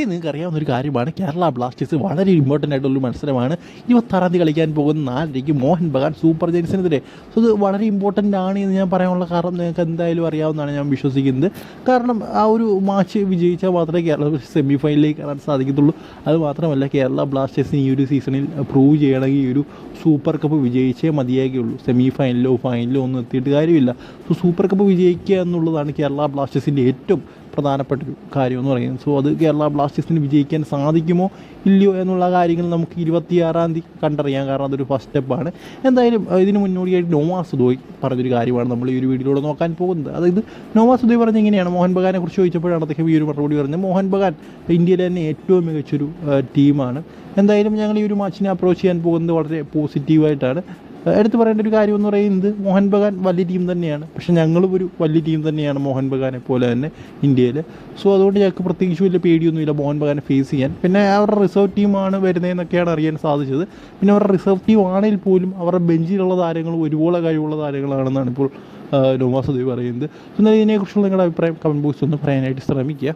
C നിങ്ങൾക്ക് അറിയാവുന്ന ഒരു കാര്യമാണ് കേരള ബ്ലാസ്റ്റേഴ്സ് വളരെ ഇമ്പോർട്ടന്റ് ആയിട്ടുള്ളൊരു മത്സരമാണ്. ഇരുപത്താറാം തീയതി കളിക്കാൻ പോകുന്ന നാലരയ്ക്ക് മോഹൻ ബഗാൻ സൂപ്പർ ജെയിൻസിനെതിരെ സോ ഇത് വളരെ ഇമ്പോർട്ടന്റ് ആണ് എന്ന് ഞാൻ പറയാനുള്ള കാരണം നിങ്ങൾക്ക് എന്തായാലും അറിയാവുന്നതാണ് ഞാൻ വിശ്വസിക്കുന്നത്. കാരണം ആ ഒരു മാച്ച് വിജയിച്ചാൽ മാത്രമേ കേരള സെമി ഫൈനലിലേക്ക് കയറാൻ സാധിക്കത്തുള്ളൂ. അത് മാത്രമല്ല കേരള ബ്ലാസ്റ്റേഴ്സിന് ഈ ഒരു സീസണിൽ പ്രൂവ് ചെയ്യണമെങ്കിൽ ഈ ഒരു സൂപ്പർ കപ്പ് വിജയിച്ചേ മതിയാകുള്ളൂ സെമി ഫൈനലോ ഫൈനലോ ഒന്നും എത്തിയിട്ട് കാര്യമില്ല. സോ സൂപ്പർ കപ്പ് വിജയിക്കുക എന്നുള്ളതാണ് കേരള ബ്ലാസ്റ്റേഴ്സിന്റെ ഏറ്റവും പ്രധാനപ്പെട്ട ഒരു കാര്യമെന്ന് പറയുന്നത്. സോ അത് കേരള ബ്ലാസ്റ്റേഴ്സിന് വിജയിക്കാൻ സാധിക്കുമോ? ഇല്ലയോ എന്നുള്ള കാര്യങ്ങൾ നമുക്ക് ഇരുപത്തിയാറാം തീയതി കണ്ടറിയാം. കാരണം അതൊരു ഫസ്റ്റ് സ്റ്റെപ്പാണ് എന്തായാലും ഇതിന് മുന്നോടിയായിട്ട് നോവാസ് ദോയ് പറഞ്ഞൊരു കാര്യമാണ് നമ്മൾ ഈ ഒരു വീഡിയോയിലൂടെ നോക്കാൻ പോകുന്നത്. അതായത് നോവാസ് ദോയ് പറഞ്ഞ എങ്ങനെയാണ്? മോഹൻ ബഗാനെ കുറിച്ച് ചോദിച്ചപ്പോഴാണ് അദ്ദേഹം ഈ ഒരു മറുപടി പറഞ്ഞത്. മോഹൻ ബഗാൻ ഇന്ത്യയിലെ തന്നെ ഏറ്റവും മികച്ചൊരു ടീമാണ്. എന്തായാലും ഞങ്ങൾ ഈ ഒരു മാച്ചിനെ അപ്രോച്ച് ചെയ്യാൻ പോകുന്നത് വളരെ പോസിറ്റീവായിട്ടാണ് എടുത്തു പറയേണ്ട ഒരു കാര്യം എന്ന് പറയുന്നത് മോഹൻ ബഗാൻ വലിയ ടീം തന്നെയാണ്. പക്ഷേ ഞങ്ങളും ഒരു വലിയ ടീം തന്നെയാണ് മോഹൻ ബഗാനെ പോലെ തന്നെ ഇന്ത്യയിൽ സോ അതുകൊണ്ട് ഞങ്ങൾക്ക് പ്രത്യേകിച്ച് വലിയ പേടിയൊന്നുമില്ല മോഹൻ ബഗാനെ ഫേസ് ചെയ്യാൻ. പിന്നെ അവരുടെ റിസർവ് ടീമാണ് വരുന്നതെന്നൊക്കെയാണ് അറിയാൻ സാധിച്ചത്. പിന്നെ അവരുടെ റിസർവ് ടീം ആണെങ്കിൽ പോലും അവരുടെ ബെഞ്ചിലുള്ള താരങ്ങൾ ഒരുപോലെ കഴിവുള്ള താരങ്ങളാണെന്നാണ് ഇപ്പോൾ ദേവ് പറയുന്നത്. എന്നാൽ ഇതിനെക്കുറിച്ചുള്ള നിങ്ങളുടെ അഭിപ്രായം കമന്റ് ബോക്സിൽ ഒന്ന് പറയാനായിട്ട് ശ്രമിക്കുക.